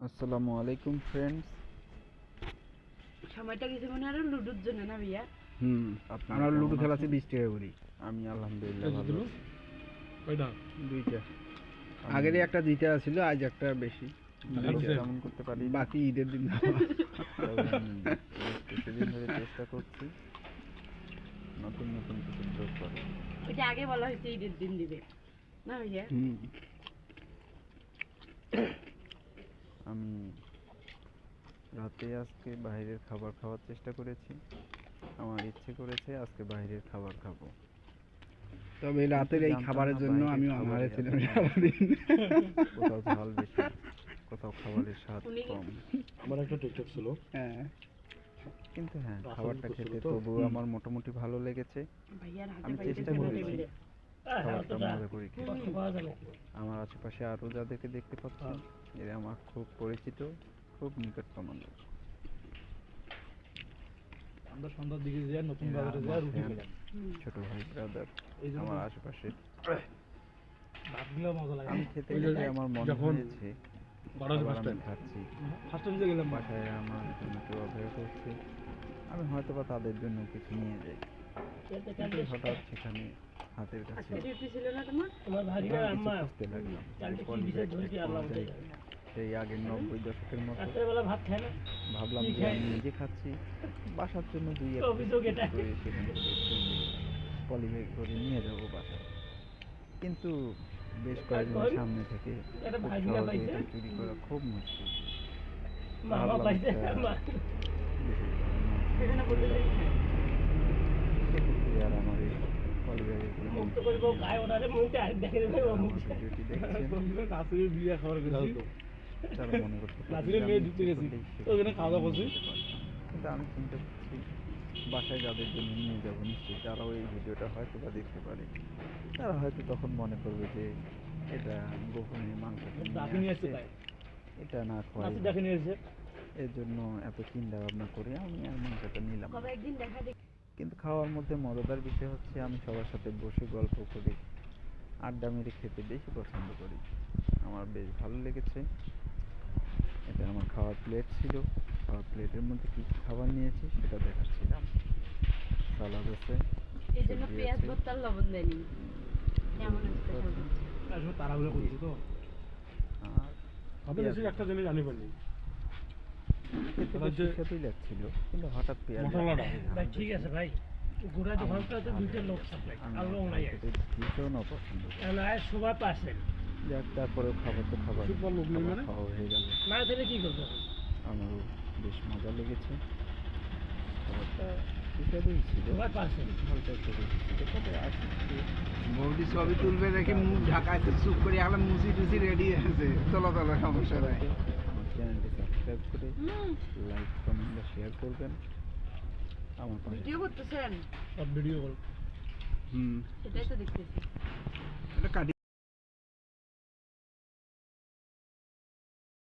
আসসালামু আলাইকুম ফ্রেন্ডস সময়টা গেছে মনে হয় আরও লুডুর জন্য না ভাইয়া? হুম আপনারা আমরা লুডো কেমন আছেন? বিশ টাকা করি আমি আলহামদুলিল্লাহ ভালো কয়টা? দুইটা। আগেরই একটা জিতে আছিল আজ একটা বেশি। তেমন করতে পারি বাকি ঈদের দিন। কিছুদিন ধরে চেষ্টা করছি। নতুন নতুন কিছু যোগ করে ওইটা আগে বলা হয়েছে ঈদের দিন দিবে। না ভাইয়া? হুম। আমি রাতে আজকে বাইরের খাবার খাওয়ার চেষ্টা করেছি। আমার ইচ্ছে করেছে আজকে বাইরের খাবার খাব। তবে রাতের এই খাবারের জন্য আমি এত ছিলাম সারাদিন কোথাও ঝাল বেশি কোথাও খাবারের স্বাদ কম। আমার একটা টিকটক ছিল। হ্যাঁ। কিন্তু হ্যাঁ খাবারটা খেতে তবুও আমার মোটামুটি ভালো লেগেছে। আমি চেষ্টা করেছি। খাবারটা মজা করে খেতে আমার আশেপাশে আরও যাদেরকে দেখতে পাচ্ছি এরা আমার খুব পরিচিত খুব নিকটতম লোক। আমরা সন্ধ্যার দিকে যাই নতুন বাজারে যাই রুটি খেলাম। ছোট ভাই ব্রাদার আমার আশেপাশে। ভাত মজা লাগে। আমি খেতে ওই আমার মনে হয়েছে বারোটা আবার ফার্স্ট আমি খাচ্ছি। ফার্স্ট টাইম গেলাম। বাসায় আমার জন্য কেউ অপেক্ষা করছে। আমি হয়তো বা তাদের জন্য কিছু নিয়ে যাই। হঠাৎ সেখানে হাতের কাছে খুঁজতে লাগলাম। যায় কিনা। সেই আগের নব্বই দশকের মতো। ভাবলাম যে আমি নিজে খাচ্ছি। বাসার জন্য দুই এক piece করে নিয়ে যাব বাসায়। কিন্তু বেশ কয়েকদিন সামনে থেকে এটা চুরি করা খুব মুশকিল। ভাবলাম একটা বিশেষ ধরনের সেখানে বলতে চাই সেক্ষেত্রে আর আমার এই পলি ব্যাগের নাসিরের বিয়ে খাবার গেছি মনে নাসিরের মেয়ে আমি গেছি। ওখানে খাওয়া দাওয়া করছি। আমি চিন্তা করছি বাসায় যাদের জন্য নিয়ে যাব নিশ্চয়ই তারাও এই ভিডিওটা হয়তো বা দেখতে পারে। তারা হয়তো তখন মনে করবে যে এটা গোপনে মাংস এটা না নিয়ে এর জন্য এত চিন্তা ভাবনা করে আমি আর মাংসটা নিলাম কিন্তু খাওয়ার মধ্যে মজাদার বিষয় হচ্ছে আমি সবার সাথে বসে গল্প করে আড্ডা মেরে খেতে বেশি পছন্দ করি। আমার বেশ ভালো লেগেছে। এটা আমার খাওয়ার প্লেট ছিল। খাওয়ার প্লেটের মধ্যে কী কী খাবার নিয়েছি সেটা দেখাচ্ছিলাম। সালাদ আছে আর একটা জিনিস জানি পারিনি খেতে বেশ লাগছিল কিন্তু হঠাৎ পেঁয়াজ ভাই ঠিক আছে ভাই। গোড়া দোকানটা তো দুইটা লোক সাপ্লাই আর লোক নাই ভীষণ অপছন্দ করি। সবাই পাচ্ছেন যাক তারপরেও খাবার তো খাবার। সুপার লোক নেই মানে? খাওয়া হয়ে গেল। না দিলে কি করব? আমারও বেশ মজা লেগেছে। খাবারটা সুস্বাদুই ছিল। হালকা একটু তবে আজকে বৌদি ছবি তুলবে রেখে মুখ ঢাকাইতে চুপ করে এখন মুসি টুসি রেডি আছে। তোলা তোলা সমস্যা নাই। সাবস্ক্রাইব করে হুম। লাইক কমেন্ট শেয়ার করবেন। আমার পাশে ভিডিও করতেছেন? সব ভিডিও হুম। সেটাই তো দেখতেছি।